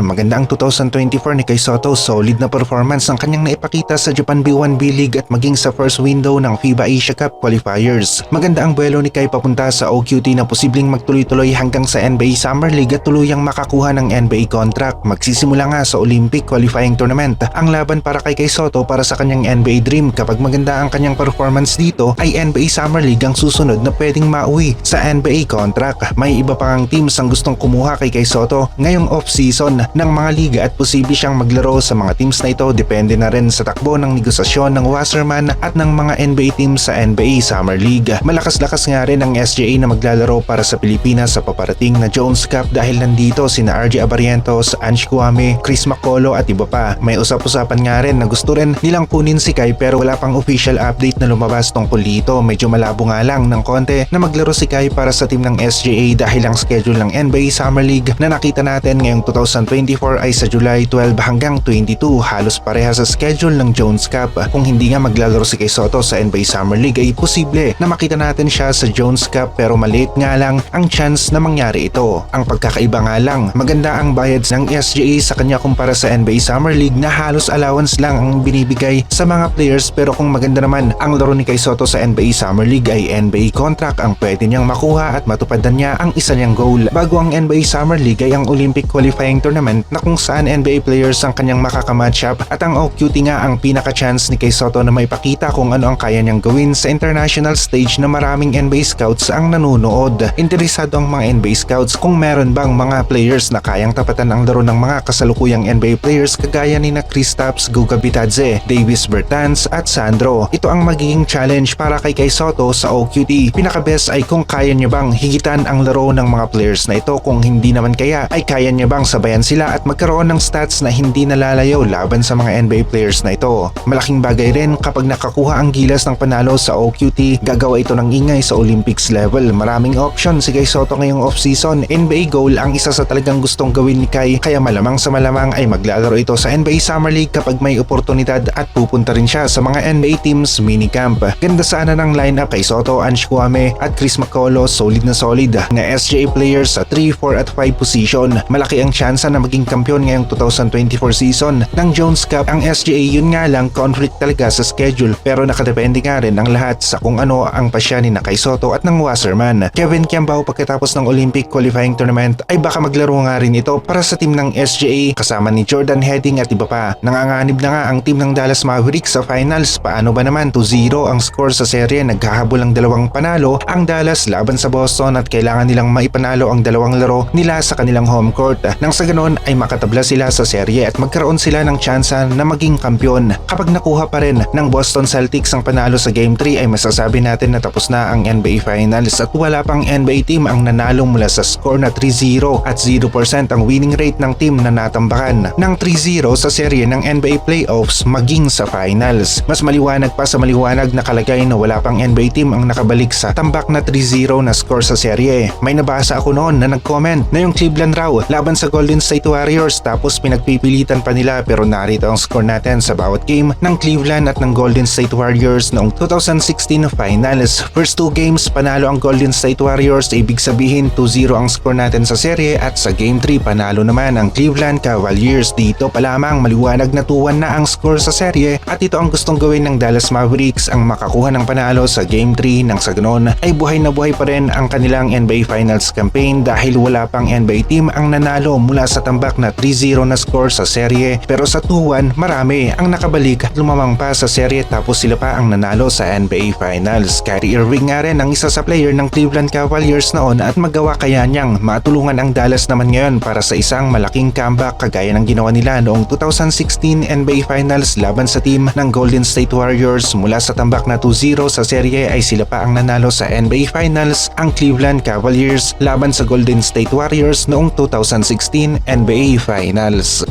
Maganda ang 2024 ni Kay Soto, solid na performance ang kanyang naipakita sa Japan B1 B-League at maging sa first window ng FIBA Asia Cup qualifiers. Maganda ang buwelo ni Kay papunta sa OQT na posibleng magtuloy-tuloy hanggang sa NBA Summer League at tuluyang makakuha ng NBA contract. Magsisimula nga sa Olympic qualifying tournament. Ang laban para kay Kay Soto para sa kanyang NBA dream kapag maganda ang kanyang performance dito ay NBA Summer League ang susunod na pwedeng mauwi sa NBA contract. May iba pa ang teams ang gustong kumuha kay Kay Soto ngayong off-season ng mga liga at posible siyang maglaro sa mga teams na ito depende na rin sa takbo ng negosasyon ng Wasserman at ng mga NBA teams sa NBA Summer League. Malakas-lakas nga rin ang SJA na maglalaro para sa Pilipinas sa paparating na Jones Cup dahil nandito sina RJ Abarientos, Ange Kwame, Chris Macolo at iba pa. May usap-usapan nga rin na gusto rin nilang kunin si Kai pero wala pang official update na lumabas tungkol dito. Medyo malabo nga lang ng konti na maglaro si Kai para sa team ng SJA dahil ang schedule ng NBA Summer League na nakita natin ngayong 2024 ay sa July 12 hanggang 22 halos pareha sa schedule ng Jones Cup. Kung hindi nga maglalaro si Kay Soto sa NBA Summer League ay posible na makita natin siya sa Jones Cup pero maliit nga lang ang chance na mangyari ito. Ang pagkakaiba nga lang, maganda ang bayad ng SGA sa kanya kumpara sa NBA Summer League na halos allowance lang ang binibigay sa mga players pero kung maganda naman ang laro ni Kay Soto sa NBA Summer League ay NBA contract ang pwede niyang makuha at matupadan niya ang isa niyang goal. Bago ang NBA Summer League ay ang Olympic qualifying tournament na kung saan NBA players ang kanyang makakamatchup at ang OQT nga ang pinaka-chance ni Kay Soto na maipakita kung ano ang kaya niyang gawin sa international stage na maraming NBA scouts ang nanonood. Interesado ang mga NBA scouts kung meron bang mga players na kayang tapatan ang laro ng mga kasalukuyang NBA players kagaya ni na Kristaps Gugabitadze, Davis Bertans at Sandro. Ito ang magiging challenge para kay Kay Soto sa OQT. Pinaka-best ay kung kaya niya bang higitan ang laro ng mga players na ito kung hindi naman kaya ay kaya niya bang sabayan sila at magkaroon ng stats na hindi nalalayo laban sa mga NBA players na ito. Malaking bagay rin kapag nakakuha ang gilas ng panalo sa OQT, gagawa ito ng ingay sa Olympics level. Maraming option si Kai Soto ngayong off-season. NBA goal ang isa sa talagang gustong gawin ni Kai kaya malamang sa malamang ay maglalaro ito sa NBA Summer League kapag may oportunidad at pupunta rin siya sa mga NBA teams minicamp. Ganda sana ng lineup kay Soto, Ange Kwame at Chris McColo solid na solid na SJA players sa 3, 4 at 5 position. Malaki ang tsansa na maging kampiyon ngayong 2024 season ng Jones Cup. Ang SGA yun nga lang conflict talaga sa schedule pero nakadepende nga rin ang lahat sa kung ano ang pasya ni Nakay Soto at ng Wasserman. Kevin Kiambao pagkatapos ng Olympic qualifying tournament ay baka maglaro nga rin ito para sa team ng SGA kasama ni Jordan Heading at iba pa. Nanganganib na nga ang team ng Dallas Mavericks sa finals. Paano ba naman 2-0 ang score sa serye naghahabol ang dalawang panalo ang Dallas laban sa Boston at kailangan nilang maipanalo ang dalawang laro nila sa kanilang home court. Nang sa ganon ay makatabla sila sa serye at magkaroon sila ng tsansa na maging kampyon. Kapag nakuha pa rin ng Boston Celtics ang panalo sa Game 3 ay masasabi natin na tapos na ang NBA Finals at wala pang NBA team ang nanalo mula sa score na 3-0 at 0% ang winning rate ng team na natambakan ng 3-0 sa serye ng NBA Playoffs maging sa Finals. Mas maliwanag pa sa maliwanag na kalagay na wala pang NBA team ang nakabalik sa tambak na 3-0 na score sa serye. May nabasa ako noon na nag-comment na yung Cleveland raw laban sa Golden State Warriors tapos pinagpipilitan pa nila pero narito ang score natin sa bawat game ng Cleveland at ng Golden State Warriors noong 2016 Finals. First two games panalo ang Golden State Warriors ibig sabihin 2-0 ang score natin sa serye at sa Game 3 panalo naman ang Cleveland Cavaliers. Dito pa lamang maliwanag na 2-1 na ang score sa serye at ito ang gustong gawin ng Dallas Mavericks ang makakuha ng panalo sa Game 3 nang sa ganon ay buhay na buhay pa rin ang kanilang NBA Finals campaign dahil wala pang NBA team ang nanalo mula sa tambak na 3-0 na score sa serye pero sa 2-1 marami ang nakabalik. At lumamang pa sa serye tapos sila pa ang nanalo sa NBA Finals. Kyrie Irving nga rin ang isa sa player ng Cleveland Cavaliers noon at magawa kaya niyang matulungan ang Dallas naman ngayon para sa isang malaking comeback kagaya ng ginawa nila noong 2016 NBA Finals laban sa team ng Golden State Warriors. Mula sa tambak na 2-0 sa serye ay sila pa ang nanalo sa NBA Finals. Ang Cleveland Cavaliers laban sa Golden State Warriors noong 2016 NBA Finals.